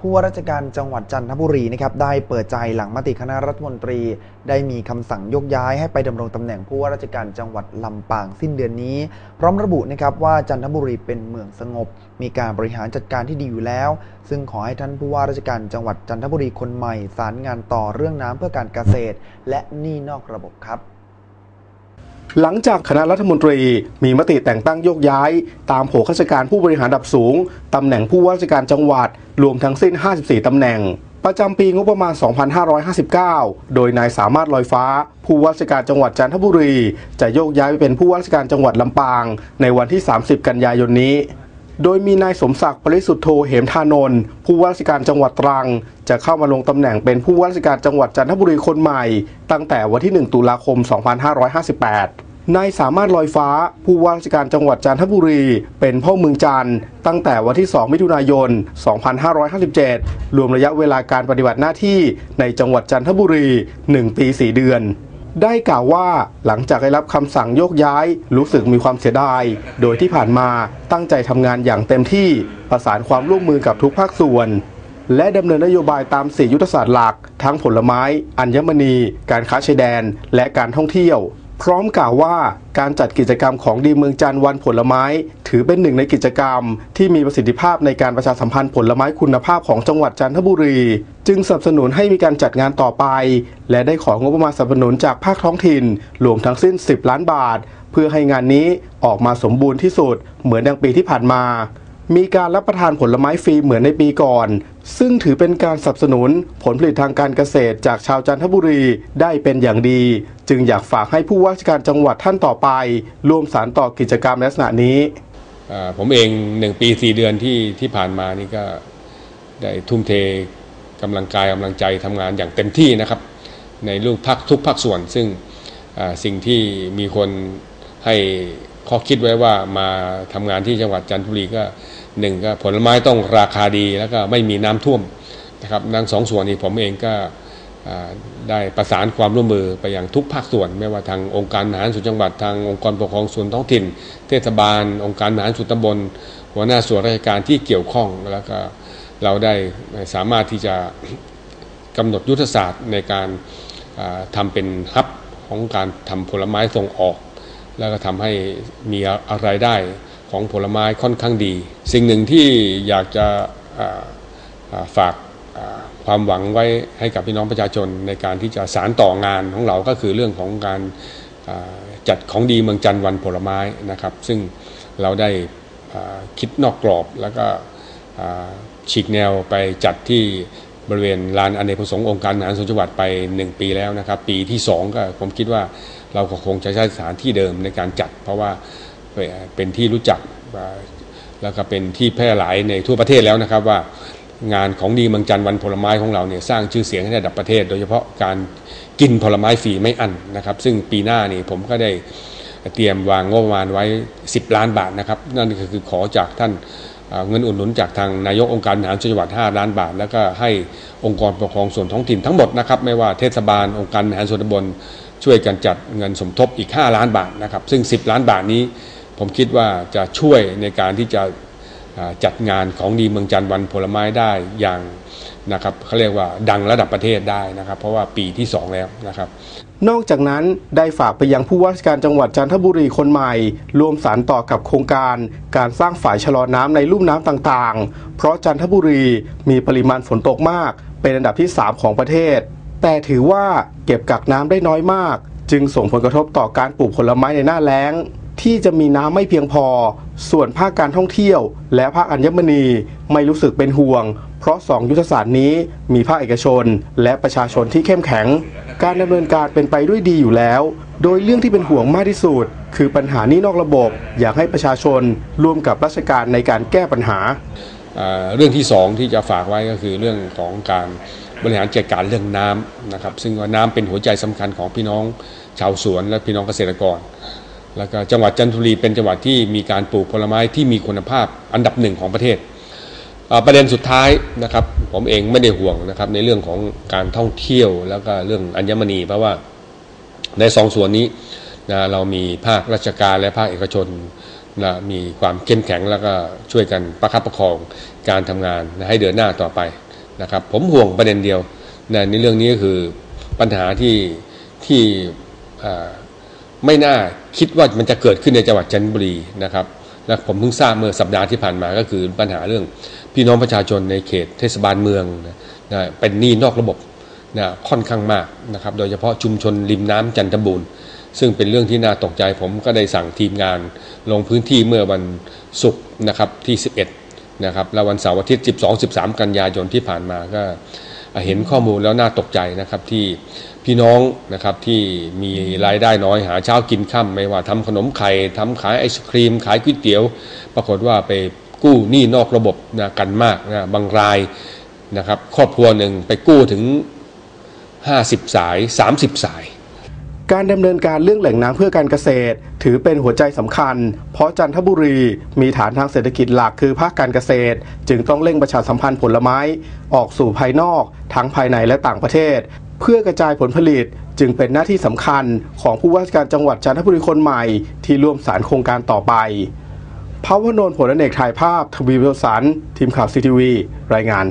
ผู้ว่าราชการจังหวัดจันทบุรีนะครับได้เปิดใจหลังมติคณะรัฐมนตรี ได้มีคำสั่งยกย้ายให้ไปดำรงตำแหน่งผู้ว่าราชการจังหวัดลำปางสิ้นเดือนนี้ พร้อมระบุนะครับว่าจันทบุรีเป็นเมืองสงบ มีการบริหารจัดการที่ดีอยู่แล้ว ซึ่งขอให้ท่านผู้ว่าราชการจังหวัดจันทบุรีคนใหม่ สารงานต่อเรื่องน้ำเพื่อการเกษตร และหนี้นอกระบบครับ หลังจากคณะรัฐมนตรีมีมติแต่งตั้งโยกย้าย ตามโผข้าราชการผู้บริหารระดับสูง ตำแหน่งผู้ว่าราชการจังหวัด รวมทั้งสิ้น 54 ตำแหน่ง ประจำปีงบประมาณ 2559 โดยนายสามารถลอยฟ้า ผู้ว่าราชการจังหวัดจันทบุรี จะโยกย้ายไปเป็นผู้ว่าราชการจังหวัดลำปาง ในวันที่ 30 กันยายนนี้โดยมีนายสมศักดิ์ปริสุทธโธเหมทานนท์ผู้ว่าราชการจังหวัดตรัง จะเข้ามาลงตำแหน่งเป็นผู้ว่าราชการจังหวัดจันทบุรีคนใหม่ ตั้งแต่วันที่ 1 ตุลาคม 2558 นายสามารถลอยฟ้า ผู้ว่าราชการจังหวัดจันทบุรี เป็นพ่อเมืองจันทร์ตั้งแต่วันที่ 2 มิถุนายน 2557 รวมระยะเวลาการปฏิบัติหน้าที่ในจังหวัดจันทบุรี 1 ปี 4 เดือน ได้กล่าวว่าหลังจากได้รับคำสั่งโยกย้ายรู้สึกมีความเสียดาย โดยที่ผ่านมาตั้งใจทำงานอย่างเต็มที่ประสานความร่วมมือกับทุกภาคส่วนและดำเนินนโยบายตาม4ยุทธศาสตร์หลัก ทั้งผลไม้ อัญมณี การค้าชายแดน และการท่องเที่ยว พร้อมกล่าวว่าการจัดกิจกรรมของดีเมืองจันทร์วันผลไม้ ถือเป็นหนึ่งในกิจกรรม ที่มีประสิทธิภาพในการประชาสัมพันธ์ผลไม้คุณภาพของจังหวัดจันทบุรี จึงสนับสนุนให้มีการจัดงานต่อไป และได้ของบประมาณสนับสนุนจากภาคท้องถิ่นรวมทั้งสิ้น 10 ล้านบาท เพื่อให้งานนี้ออกมาสมบูรณ์ที่สุดเหมือนดังปีที่ผ่านมา มีการรับประทานผลไม้ฟรีเหมือนในปีก่อน ซึ่งถือเป็นการสนับสนุนผลผลิตทางการเกษตรจากชาวจันทบุรีได้เป็นอย่างดี จึงอยากฝากให้ผู้ว่าราชการจังหวัดท่านต่อไป ร่วมสารต่อกิจกรรมลักษณะนี้ ผมเองหนึ่งปีสี่เดือนที่ที่ผ่านมานี่ก็ได้ทุ่มเทกำลังกายกำลังใจทำงานอย่างเต็มที่นะครับ ในลูกพักทุกภาคส่วน ซึ่งสิ่งที่มีคนให้ ข้อคิดไว้ว่ามาทำงานที่จังหวัดจันทบุรีก็หนึ่งก็ผลไม้ต้องราคาดีแล้วก็ไม่มีน้ำท่วมนะครับทั้งสองส่วนนี้ผมเองก็ได้ประสานความร่วมมือไปยังทุกภาคส่วน ไม่ว่าทางองค์การบริหารส่วนจังหวัดทางองค์กรปกครองส่วนท้องถิ่น เทศบาล องค์การบริหารส่วนตำบล หัวหน้าส่วนราชการที่เกี่ยวข้องแล้วก็เราได้สามารถที่จะกำหนดยุทธศาสตร์ในการอ่าทำเป็นฮับของการทำผลไม้ส่งออก แล้วก็ทำให้มีอะไรได้ของผลไม้ค่อนข้างดี สิ่งหนึ่งที่อยากจะฝากความหวังไว้ให้กับพี่น้องประชาชนในการที่จะสารต่องานของเราก็คือเรื่องของการจัดของดีเมืองจันทร์วันผลไม้นะครับ ซึ่งเราได้คิดนอกกรอบแล้วก็ฉีกแนวไปจัดที่บริเวณลานอเนกประสงค์องค์การบริหารส่วนจังหวัดไป 1 ปีแล้วนะครับ ปีที่ 2 ก็ผมคิดว่า เราก็คงจะใช้สถานที่เดิมในการจัด เพราะว่าเป็นที่รู้จักแล้วก็เป็นที่แพร่หลายในทั่วประเทศแล้วนะครับว่างานของดีเมืองจันทร์วันผลไม้ของเราเนี่ยสร้างชื่อเสียงให้ระดับประเทศ โดยเฉพาะการกินผลไม้ฟรีไม่อั้นนะครับ ซึ่งปีหน้านี่ผมก็ได้เตรียมวางงบประมาณไว้ 10 ล้านบาทนะครับ นั่นก็คือขอจากท่านเงินอุดหนุนจากทางนายกองค์การบริหารจังหวัด 5 ล้านบาท แล้วก็ให้องค์กรปกครองส่วนท้องถิ่นทั้งหมดนะครับ ไม่ว่าเทศบาลองค์การบริหารส่วนตำบล ช่วยกันจัดเงินสมทบอีก 5 ล้านบาทนะครับ ซึ่ง 10 ล้านบาทนี้ ผมคิดว่าจะช่วยในการที่จะจัดงานของดีเมืองจันทร์วันผลไม้ได้อย่างนะครับเขาเรียกว่าดังระดับประเทศได้นะครับ เพราะว่าปีที่ 2 แล้วนะครับ นอกจากนั้นได้ฝากไปยังผู้ว่าราชการจังหวัดจันทบุรีคนใหม่ร่วมสารต่อกับโครงการการสร้างฝายชะลอน้ำในลุ่มน้ำต่างๆ เพราะจันทบุรีมีปริมาณฝนตกมาก เป็นอันดับที่ 3 ของประเทศ แต่ถือว่า เก็บกักน้ำได้น้อยมาก จึงส่งผลกระทบต่อการปลูกผลไม้ในหน้าแล้ง ที่จะมีน้ำไม่เพียงพอ ส่วนภาคการท่องเที่ยว และภาคอัญมณีไม่รู้สึกเป็นห่วง เพราะ 2 ยุทธศาสตร์นี้มีภาคเอกชน และประชาชนที่เข้มแข็ง การดำเนินการเป็นไปด้วยดีอยู่แล้ว โดยเรื่องที่เป็นห่วงมากที่สุดคือปัญหานี้นอกระบบ อยากให้ประชาชนร่วมกับราชการในการแก้ปัญหาอ่าเรื่องที่สองที่จะฝากไว้ก็คือเรื่องของการ บริหารจัดการเรื่องน้ำนะครับ ซึ่งน้ำเป็นหัวใจสำคัญของพี่น้องชาวสวนและพี่น้องเกษตรกร แล้วก็จังหวัดจันทบุรีเป็นจังหวัดที่มีการปลูกผลไม้ที่มีคุณภาพอันดับหนึ่งของประเทศ ประเด็นสุดท้ายนะครับ ผมเองไม่ได้ห่วงนะครับในเรื่องของการท่องเที่ยวแล้วก็เรื่องอัญมณี เพราะว่าในสองส่วนนี้นะเรามีภาคราชการและภาคเอกชนนะมีความเข้มแข็งแล้วก็ช่วยกันประคับประคองการทำงานนะให้เดินหน้าต่อไป นะครับผมห่วงประเด็นเดียวนะในเรื่องนี้ก็คือปัญหาที่ที่ไม่น่าคิดว่ามันจะเกิดขึ้นในจังหวัดจันทบุรีนะครับและผมเพิ่งทราบเมื่อสัปดาห์ที่ผ่านมาก็คือปัญหาเรื่องพี่น้องประชาชนในเขตเทศบาลเมืองนะเป็นหนี้นอกระบบนะค่อนข้างมากนะครับ โดยเฉพาะชุมชนริมน้ำจันทบุรีซึ่งเป็นเรื่องที่น่าตกใจผมก็ได้สั่งทีมงานลงพื้นที่เมื่อวันศุกร์นะครับที่ 11 นะครับแล้ววันเสาร์อาทิตย์ 12 13 กันยายนที่ผ่านมาก็เห็นข้อมูลแล้วน่าตกใจนะครับที่พี่น้องนะครับที่มีรายได้น้อยหาเช้ากินค่ำไม่ว่าทำขนมไข่ทำขายไอศครีม ขายก๋วยเตี๋ยว ปรากฏว่าไปกู้หนี้นอกระบบนะกันมากนะบางรายนะครับครอบครัวหนึ่งไปกู้ถึง 50 สาย 30 สาย การดำเนินการเรื่องแหล่งน้ำเพื่อการเกษตร ถือเป็นหัวใจสำคัญ เพราะจันทบุรีมีฐานทางเศรษฐกิจหลักคือภาคการเกษตร จึงต้องเร่งประชาสัมพันธ์ผลไม้ ออกสู่ภายนอก ทั้งภายในและต่างประเทศ เพื่อกระจายผลผลิตจึงเป็นหน้าที่สำคัญของผู้ว่าการจังหวัดจันทบุรีคนใหม่ ที่ร่วมสารโครงการต่อไปพาวนนท์ผลอเนกถ่ายภาพทวีวิวสันทีมข่าวซีทีวีรายงาน